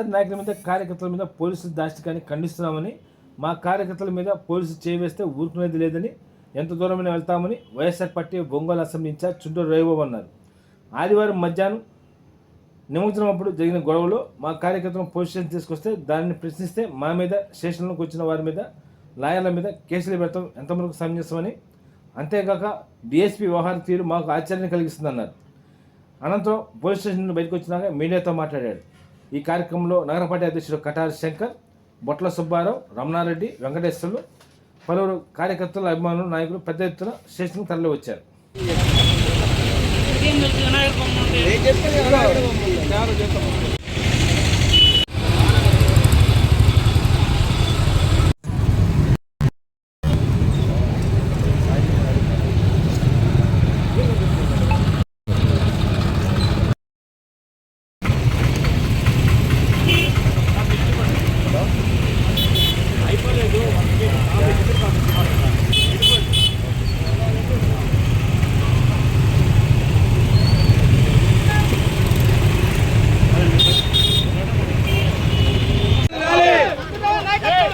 వైఎస్ఆర్ నాయకుల మీద కార్యకర్తల మీద పోలీసులు దాష్టికాన్ని ఖండిస్తున్నామని మా కార్యకర్తల మీద పోలీసులు చేవేస్తే ఊరుకునేది లేదని ఎంత దూరమైనా వెళ్తామని YSR party Ongole assembly in charge Chunduru Ravibabu అన్నారు. ఆదివారం మధ్యాహ్నం నిమజ్జనం అప్పుడు జరిగిన గొడవలో మా కార్యకర్తలను పోలీస్ స్టేషన్ తీసుకొస్తే దానిని ప్రశ్నిస్తే మా మీద స్టేషన్లోకి వచ్చిన వారి మీద లాయర్ల మీద కేసులు పెడతాం ఎంతవరకు సమంజసమని. అంతేకాక డిఎస్పీ వ్యవహార తీరు మాకు ఆశ్చర్యాన్ని కలిగిస్తుందన్నారు. అనంతరం పోలీస్ స్టేషన్ నుండి బయటకు వచ్చినాక మీడియాతో మాట్లాడాడు. ఈ కార్యక్రమంలో నగర పార్టీ అధ్యక్షుడు కటారి శంకర్ బొట్ల సుబ్బారావు రమణారెడ్డి వెంకటేశ్వర్లు పలువురు కార్యకర్తలు అభిమానులు నాయకులు పెద్ద ఎత్తున స్టేషన్కి తరలివచ్చారు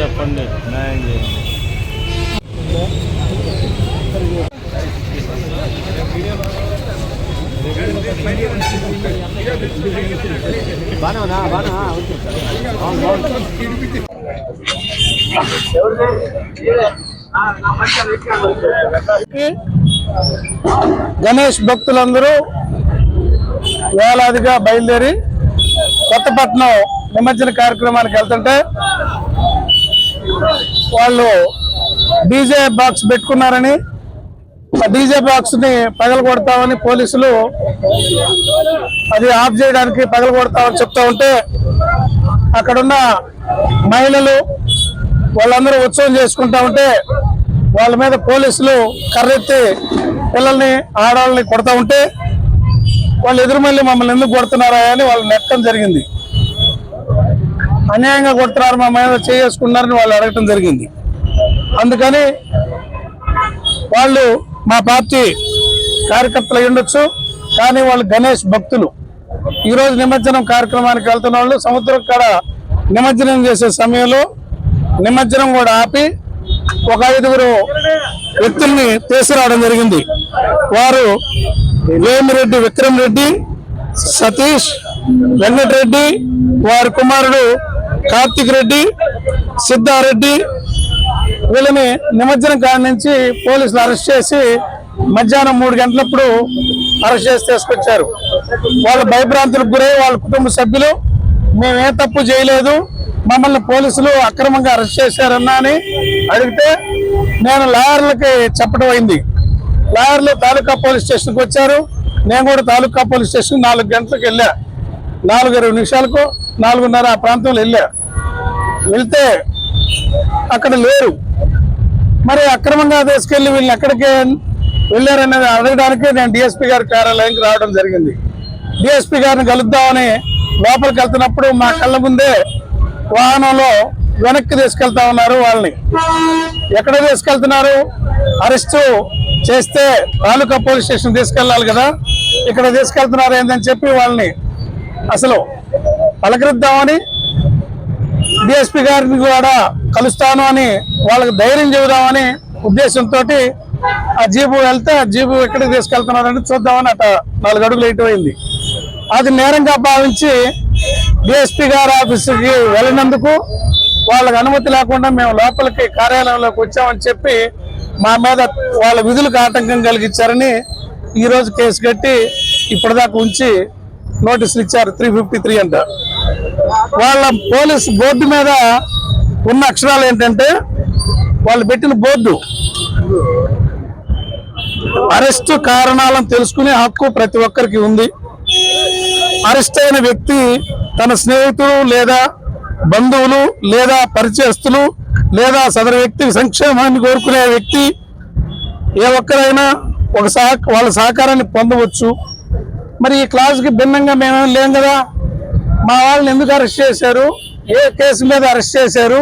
చెప్పండి. న్యాయం చేయండి. గణేష్ భక్తులందరూ వేలాదిగా బయలుదేరి కొత్తపట్నం నిమజ్జన కార్యక్రమానికి వెళ్తుంటే వాళ్ళు డీజే బాక్స్ పెట్టుకున్నారని ఆ డీజే బాక్స్ని పగల కొడతామని పోలీసులు అది ఆఫ్ చేయడానికి పగల కొడతామని చెప్తా ఉంటే అక్కడున్న మహిళలు వాళ్ళందరూ ఉత్సవం చేసుకుంటా ఉంటే వాళ్ళ మీద పోలీసులు కర్రెత్తి పిల్లల్ని ఆడవాళ్ళని కొడతా ఉంటే వాళ్ళు ఎదురు మళ్ళీ మమ్మల్ని ఎందుకు కొడుతున్నారా అని వాళ్ళు నెట్టడం జరిగింది. అన్యాయంగా కొడుతున్నారు మా మీద చేసుకున్నారని వాళ్ళు అడగటం జరిగింది. అందుకని వాళ్ళు మా పార్టీ కార్యకర్తలు ఉండొచ్చు కానీ వాళ్ళు గణేష్ భక్తులు. ఈరోజు నిమజ్జనం కార్యక్రమానికి వెళ్తున్న వాళ్ళు సముద్రం కాడ నిమజ్జనం చేసే సమయంలో నిమజ్జనం కూడా ఆపి ఒక ఐదుగురు వ్యక్తుల్ని తీసుకురావడం జరిగింది. వారు వేమిరెడ్డి విక్రమ్ రెడ్డి సతీష్ వెంకటరెడ్డి వారి కుమారుడు కార్తిక్ రెడ్డి సిద్ధారెడ్డి వీళ్ళని నిమజ్జనం కాడ నుంచి పోలీసులు అరెస్ట్ చేసి మధ్యాహ్నం మూడు గంటలప్పుడు అరెస్ట్ చేసి తీసుకొచ్చారు. వాళ్ళ భయభ్రాంతులకు గురై వాళ్ళ కుటుంబ సభ్యులు మేము ఏ తప్పు చేయలేదు మమ్మల్ని పోలీసులు అక్రమంగా అరెస్ట్ చేశారన్నా అని అడిగితే నేను లాయర్లకి చెప్పడం అయింది. లాయర్లు తాలూకా పోలీస్ స్టేషన్కి వచ్చారు. నేను కూడా తాలూకా పోలీస్ స్టేషన్ నాలుగు గంటలకు వెళ్ళా. నాలుగు ఇరవై నిమిషాలకు నాలుగున్నర ఆ ప్రాంతంలో వెళ్ళా. వెళ్తే అక్కడ లేరు. మరి అక్రమంగా తీసుకెళ్ళి వీళ్ళని ఎక్కడికి వెళ్ళారనేది అడగడానికి నేను డిఎస్పీ గారి కార్యాలయానికి రావడం జరిగింది. డిఎస్పీ గారిని కలుద్దామని లోపలికి వెళ్తున్నప్పుడు మా కళ్ళ ముందే వాహనంలో వెనక్కి తీసుకెళ్తా ఉన్నారు వాళ్ళని. ఎక్కడ తీసుకెళ్తున్నారు? అరెస్టు చేస్తే తాలూకా పోలీస్ స్టేషన్ తీసుకెళ్ళాలి కదా. ఇక్కడ తీసుకెళ్తున్నారు ఏందని చెప్పి వాళ్ళని అసలు పలకరిద్దామని డిఎస్పీ గారిని కూడా కలుస్తాను అని వాళ్ళకి ధైర్యం చెబుదామని ఉద్దేశంతో ఆ జీబు వెళ్తే ఆ జీబు ఎక్కడికి తీసుకెళ్తున్నారని చూద్దామని అట నాలుగు అడుగులు ఇటు అయింది అది నేరంగా భావించి డిఎస్పీ గారి ఆఫీసుకి వెళ్ళినందుకు వాళ్ళకి అనుమతి లేకుండా మేము లోపలికి కార్యాలయంలోకి వచ్చామని చెప్పి మా మీద వాళ్ళ విధులకు ఆటంకం కలిగించారని ఈ రోజు కేసు కట్టి ఇప్పటిదాకా ఉంచి నోటీసులు ఇచ్చారు త్రీ ఫిఫ్టీ త్రీ అంట. వాళ్ళ పోలీస్ బోర్డు మీద ఉన్న అక్షరాలు ఏంటంటే వాళ్ళు పెట్టిన బోర్డు. అరెస్టు కారణాలను తెలుసుకునే హక్కు ప్రతి ఒక్కరికి ఉంది. అరెస్ట్ అయిన వ్యక్తి తన స్నేహితులు లేదా బంధువులు లేదా పరిచయస్తులు లేదా సదరు వ్యక్తి సంక్షేమాన్ని కోరుకునే వ్యక్తి ఏ ఒక్కరైనా ఒక సహ వాళ్ళ సహకారాన్ని పొందవచ్చు. మరి ఈ క్లాస్కి భిన్నంగా మేమేం లేం కదా? మా వాళ్ళని ఎందుకు అరెస్ట్ చేశారు? ఏ కేసు మీద అరెస్ట్ చేశారు?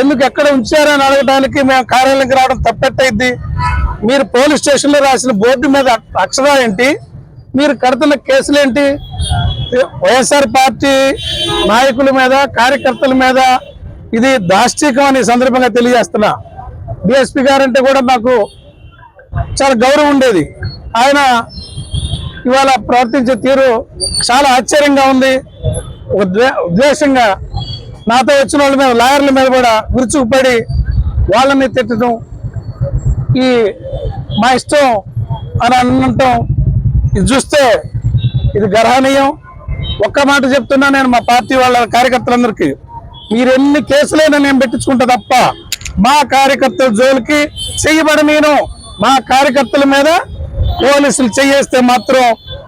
ఎందుకు ఎక్కడ ఉంచారని అడగడానికి మేము కార్యాలయంకి రావడం తప్పెట్టయిద్ది? మీరు పోలీస్ స్టేషన్లో రాసిన బోర్డు మీద అక్షరాలు ఏంటి? మీరు కడుతున్న కేసులు ఏంటి? వైఎస్ఆర్ పార్టీ నాయకుల మీద కార్యకర్తల మీద ఇది దాష్టికం అని సందర్భంగా తెలియజేస్తున్నా. డిఎస్పి గారంటే కూడా మాకు చాలా గౌరవం ఉండేది. ఆయన ఇవాళ ప్రవర్తించే తీరు చాలా ఆశ్చర్యంగా ఉంది. ఒక ఉద్దేశంగా ద్వేషంగా నాతో వచ్చిన వాళ్ళ మీద లాయర్ల మీద కూడా విరుచుకుపడి వాళ్ళని తిట్టడం ఈ మా ఇష్టం అని అనటం ఇది చూస్తే ఇది గర్హనీయం. ఒక్క మాట చెప్తున్నా నేను మా పార్టీ వాళ్ళ కార్యకర్తలందరికీ మీరు ఎన్ని కేసులైనా నేను పెట్టించుకుంటా తప్ప మా కార్యకర్తల జోలికి చెయ్యబడి నేను మా కార్యకర్తల మీద పోలీసులు చేయేస్తే మాత్రం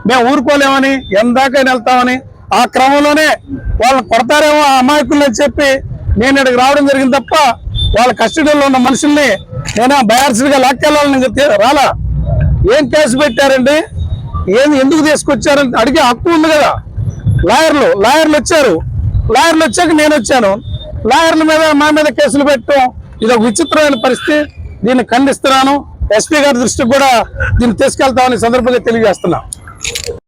మేము ఊరుకోలేమని ఎందాకైనా వెళ్తామని ఆ క్రమంలోనే వాళ్ళు కొడతారేమో ఆ అమాయకుల్ని చెప్పి నేను ఇక్కడికి రావడం జరిగింది తప్ప వాళ్ళ కస్టడీలో ఉన్న మనుషుల్ని నేను బయార్సీగా లాక్కెళ్ళాలని రాలా. ఏం కేసు పెట్టారండి? ఏం ఎందుకు తీసుకొచ్చారని అడిగే హక్కు ఉంది కదా. లాయర్లు లాయర్లు వచ్చారు. లాయర్లు వచ్చాక నేను వచ్చాను. లాయర్ల మీద మా మీద కేసులు పెట్టడం ఇది ఒక విచిత్రమైన పరిస్థితి. దీన్ని ఖండిస్తున్నాను. ఎస్పీ గారి దృష్టికి కూడా దీన్ని తీసుకెళ్తామని సందర్భంగా తెలియజేస్తున్నాను.